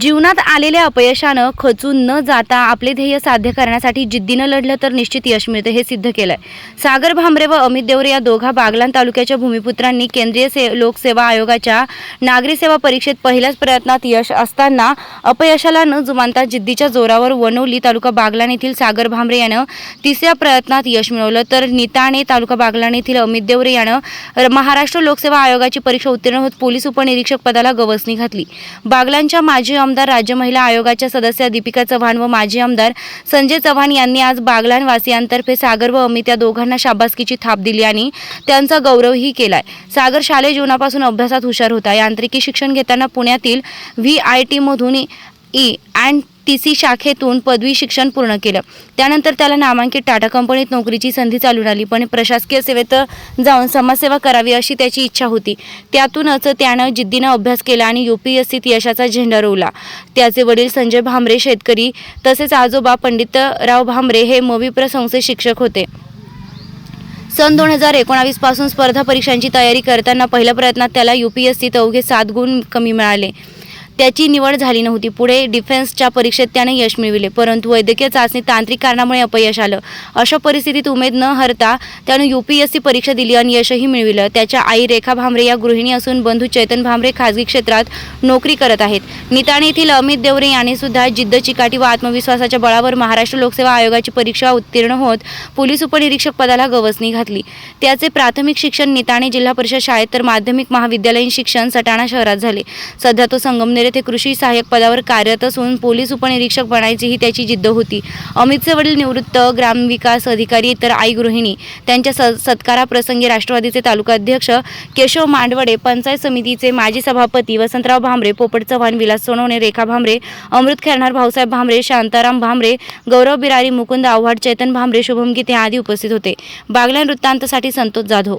जीवनात आलेल्या अपयशानं खचून न जाता आपले ध्येय साध्य करण्यासाठी जिद्दीनं लढलं तर निश्चित यश मिळतं हे सिद्ध केलंय. सागर भांबरे व अमित देवरे या दोघा बागलान तालुक्याच्या भूमिपुत्रांनी केंद्रीय से लोकसेवा आयोगाच्या नागरी सेवा परीक्षेत पहिल्याच प्रयत्नात यश असताना अपयशाला न जुमानता जिद्दीच्या जोरावर वनवली तालुका बागलान येथील सागर भांबरे यानं तिसऱ्या प्रयत्नात यश मिळवलं. तर निताणे तालुका बागलान येथील अमित देवरे यानं र- महाराष्ट्र लोकसेवा आयोगाची परीक्षा उत्तीर्ण होत पोलीस उपनिरीक्षक पदाला गवसणी घातली. बागलांच्या माजी आमदार राज्य महिला आयोगाच्या सदस्या दीपिका चव्हाण व माजी आमदार संजय चव्हाण यांनी आज बागलान वासियांतर्फे सागर व अमित या दोघांना शाबासकीची थाप दिली आणि त्यांचा गौरवही केलाय. सागर शालेय जीवनापासून अभ्यासात हुशार होता. यांत्रिकी शिक्षण घेताना पुण्यातील व्ही आय टीमधून ई अँड टी सी शाखेतून पदवी शिक्षण पूर्ण केलं. त्यानंतर त्याला नामांकित टाटा कंपनीत नोकरीची संधी चालून आली पण प्रशासकीय सेवेत जाऊन समाजसेवा करावी अशी त्याची इच्छा होती. त्यातूनच त्यानं जिद्दीनं अभ्यास केला आणि यू पी एस सीत यशाचा झेंडा रोवला. त्याचे वडील संजय भांबरे शेतकरी तसेच आजोबा पंडितराव भांबरे हे मविप्र संस्थेत शिक्षक होते. सन दोन हजार एकोणावीसपासून स्पर्धा परीक्षांची तयारी करताना पहिल्या प्रयत्नात त्याला यू पी एस सीत अवघे सात गुण कमी मिळाले. त्याची निवड झाली नव्हती. पुढे डिफेन्सच्या परीक्षेत त्याने यश मिळविले. परंतु वैद्यकीय चाचणी तांत्रिक कारणामुळे अपयश आलं. अशा परिस्थितीत उमेद न हरता त्यानं यू पी एस सी परीक्षा दिली आणि यशही मिळविलं. त्याच्या आई रेखा भामरे या गृहिणी असून बंधू चैतन भामरे खाजगी क्षेत्रात नोकरी करत आहेत. निताणे येथील अमित देवरे यांनी सुद्धा जिद्द चिकाटी व आत्मविश्वासाच्या बळावर महाराष्ट्र लोकसेवा आयोगाची परीक्षा उत्तीर्ण होत पोलीस उपनिरीक्षक पदाला गवसणी घातली. त्याचे प्राथमिक शिक्षण निताणे जिल्हा परिषद शाळेत तर माध्यमिक महाविद्यालयीन शिक्षण सटाणा शहरात झाले. सध्या तो संगमनेर येथे कृषी सहाय्यक पदावर कार्यरत असून पोलीस उपनिरीक्षक बनायची ही त्याची जिद्द होती. अमितचे वडील निवृत्त ग्रामविकास अधिकारी तर आई गृहिणी त्यांच्या स सत्काराप्रसंगी राष्ट्रवादीचे तालुकाध्यक्ष केशव मांडवडे पंचायत समितीचे माजी सभापती वसंतराव भांबरे पोपट चव्हाण विलास सोनवणे रेखा भांबरे अमृत खेळणार भाऊसाहेब भांबरे शांताराम भांबरे गौरव बिरारी मुकुंद आव्हाड चैतन भांबरे शुभम गीते आदी उपस्थित होते. बागलान वृत्तांतसाठी संतोष जाधव